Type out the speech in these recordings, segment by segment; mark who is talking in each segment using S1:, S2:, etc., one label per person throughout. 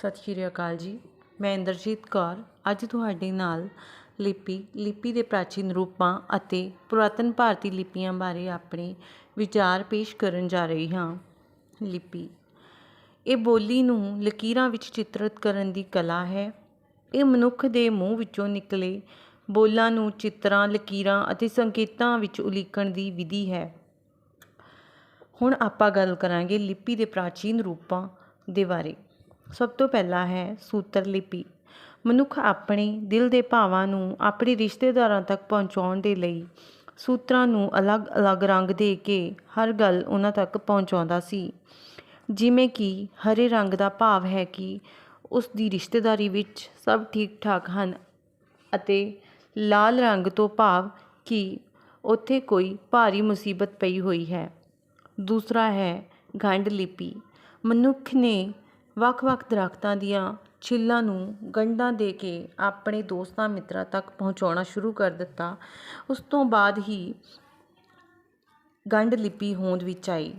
S1: ਸਤਿ ਸ਼੍ਰੀ ਅਕਾਲ ਜੀ। ਮੈਂ ਇੰਦਰਜੀਤ ਕੌਰ। ਅੱਜ ਤੁਹਾਡੇ ਨਾਲ ਲਿਪੀ ਲਿਪੀ ਦੇ ਪ੍ਰਾਚੀਨ ਰੂਪਾਂ ਅਤੇ ਪੁਰਾਤਨ ਭਾਰਤੀ ਲਿਪੀਆਂ ਬਾਰੇ ਆਪਣੇ ਵਿਚਾਰ ਪੇਸ਼ ਕਰਨ ਜਾ ਰਹੀ ਹਾਂ। ਲਿਪੀ। ਇਹ ਬੋਲੀ ਨੂੰ ਲਕੀਰਾਂ ਵਿੱਚ ਚਿੱਤਰਤ ਕਰਨ ਦੀ ਕਲਾ ਹੈ। ਇਹ ਮਨੁੱਖ ਦੇ ਮੂੰਹ ਵਿੱਚੋਂ ਨਿਕਲੇ ਬੋਲਾਂ ਨੂੰ ਚਿੱਤਰਾਂ, ਲਕੀਰਾਂ ਅਤੇ ਸੰਕੇਤਾਂ ਵਿੱਚ ਉਲੀਕਣ ਦੀ ਵਿਧੀ ਹੈ। ਹੁਣ ਆਪਾਂ ਗੱਲ ਕਰਾਂਗੇ ਲਿਪੀ ਦੇ ਪ੍ਰਾਚੀਨ ਰੂਪਾਂ ਦੇ ਬਾਰੇ। ਸਭ ਤੋਂ ਪਹਿਲਾ ਹੈ ਸੂਤਰ ਲਿਪੀ। ਮਨੁੱਖ ਆਪਣੇ ਦਿਲ ਦੇ ਭਾਵਾਂ ਨੂੰ ਆਪਣੇ ਰਿਸ਼ਤੇਦਾਰਾਂ ਤੱਕ ਪਹੁੰਚਾਉਣ ਦੇ ਲਈ ਸੂਤਰਾਂ ਨੂੰ ਅਲੱਗ-ਅਲੱਗ ਰੰਗ ਦੇ ਕੇ ਹਰ ਗੱਲ ਉਹਨਾਂ ਤੱਕ ਪਹੁੰਚਾਉਂਦਾ ਸੀ। ਜਿਵੇਂ ਕਿ ਹਰੇ ਰੰਗ ਦਾ ਭਾਵ ਹੈ ਕਿ ਉਸ ਦੀ ਰਿਸ਼ਤੇਦਾਰੀ ਵਿੱਚ ਸਭ ਠੀਕ ਠਾਕ ਹਨ ਅਤੇ ਲਾਲ ਰੰਗ ਤੋਂ ਭਾਵ ਕਿ ਉੱਥੇ ਕੋਈ ਭਾਰੀ ਮੁਸੀਬਤ ਪਈ ਹੋਈ ਹੈ। ਦੂਸਰਾ ਹੈ ਗੰਢ ਲਿਪੀ। ਮਨੁੱਖ ਨੇ ਵੱਖ-ਵੱਖ ਦਰੱਖਤਾਂ ਦੀਆਂ ਛਿੱਲਾਂ ਨੂੰ ਗੰਢਾਂ ਦੇ ਕੇ ਆਪਣੇ ਦੋਸਤਾਂ ਮਿੱਤਰਾਂ ਤੱਕ ਪਹੁੰਚਾਉਣਾ ਸ਼ੁਰੂ ਕਰ ਦਿੱਤਾ। ਉਸ ਤੋਂ ਬਾਅਦ ਹੀ ਗੰਢ ਲਿਪੀ ਹੋਂਦ ਵਿੱਚ ਆਈ।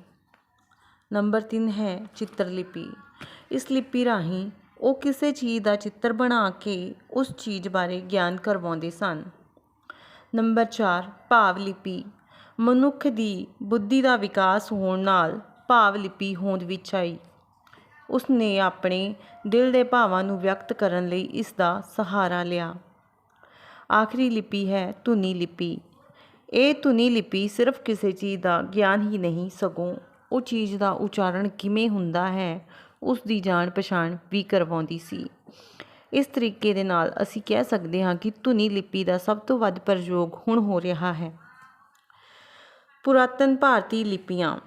S1: ਨੰਬਰ 3 ਹੈ ਚਿੱਤਰ ਲਿਪੀ। ਇਸ ਲਿਪੀ ਰਾਹੀਂ ਉਹ ਕਿਸੇ ਚੀਜ਼ ਦਾ ਚਿੱਤਰ ਬਣਾ ਕੇ ਉਸ ਚੀਜ਼ ਬਾਰੇ ਗਿਆਨ ਕਰਵਾਉਂਦੇ ਸਨ। ਨੰਬਰ 4 ਭਾਵ ਲਿਪੀ। ਮਨੁੱਖ ਦੀ ਬੁੱਧੀ ਦਾ ਵਿਕਾਸ ਹੋਣ ਨਾਲ ਭਾਵ ਲਿਪੀ ਹੋਂਦ ਵਿੱਚ ਆਈ। ਉਸ ਨੇ ਆਪਣੇ ਦਿਲ ਦੇ ਭਾਵਾਂ ਨੂੰ ਵਿਅਕਤ ਕਰਨ ਲਈ ਇਸ ਦਾ ਸਹਾਰਾ ਲਿਆ। ਆਖਰੀ ਲਿਪੀ ਹੈ ਧੁਨੀ ਲਿਪੀ। ਇਹ ਧੁਨੀ ਲਿਪੀ ਸਿਰਫ ਕਿਸੇ ਚੀਜ਼ ਦਾ ਗਿਆਨ ਹੀ ਨਹੀਂ, ਸਗੋਂ ਉਹ ਚੀਜ਼ ਦਾ ਉਚਾਰਨ ਕਿਵੇਂ ਹੁੰਦਾ ਹੈ ਉਸ ਦੀ ਜਾਣ ਪਛਾਣ ਵੀ ਕਰਵਾਉਂਦੀ ਸੀ। ਇਸ ਤਰੀਕੇ ਦੇ ਨਾਲ ਅਸੀਂ ਕਹਿ ਸਕਦੇ ਹਾਂ ਕਿ ਧੁਨੀ ਲਿਪੀ ਦਾ ਸਭ ਤੋਂ ਵੱਧ ਪ੍ਰਯੋਗ ਹੁਣ ਹੋ ਰਿਹਾ ਹੈ। ਪੁਰਾਤਨ ਭਾਰਤੀ ਲਿਪੀਆਂ।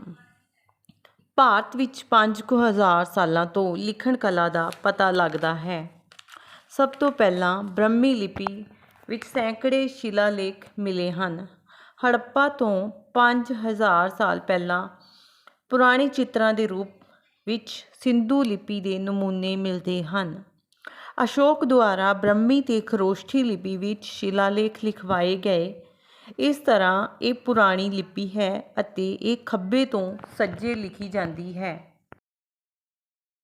S1: ਭਾਰਤ ਵਿੱਚ 5000 ਸਾਲਾਂ ਤੋਂ ਲਿਖਣ ਕਲਾ ਦਾ ਪਤਾ ਲੱਗਦਾ ਹੈ। ਸਭ ਤੋਂ ਪਹਿਲਾਂ ਬ੍ਰਹਮੀ ਲਿਪੀ ਵਿੱਚ ਸੈਂਕੜੇ ਸ਼ਿਲਾਲੇਖ ਮਿਲੇ ਹਨ। ਹੜੱਪਾ ਤੋਂ 5000 ਸਾਲ ਪਹਿਲਾਂ ਪੁਰਾਣੇ ਚਿੱਤਰਾਂ ਦੇ ਰੂਪ ਵਿੱਚ ਸਿੰਧੂ ਲਿਪੀ ਦੇ ਨਮੂਨੇ ਮਿਲਦੇ ਹਨ। ਅਸ਼ੋਕ ਦੁਆਰਾ ਬ੍ਰਹਮੀ ਤੇ ਖਰੋਸ਼ਠੀ ਲਿਪੀ ਵਿੱਚ ਸ਼ਿਲਾਲੇਖ ਲਿਖਵਾਏ ਗਏ ਇਸ ਤਰ੍ਹਾਂ ਇਹ ਪੁਰਾਣੀ ਲਿਪੀ ਹੈ ਅਤੇ ਇਹ ਖੱਬੇ ਤੋਂ ਸੱਜੇ ਲਿਖੀ ਜਾਂਦੀ ਹੈ।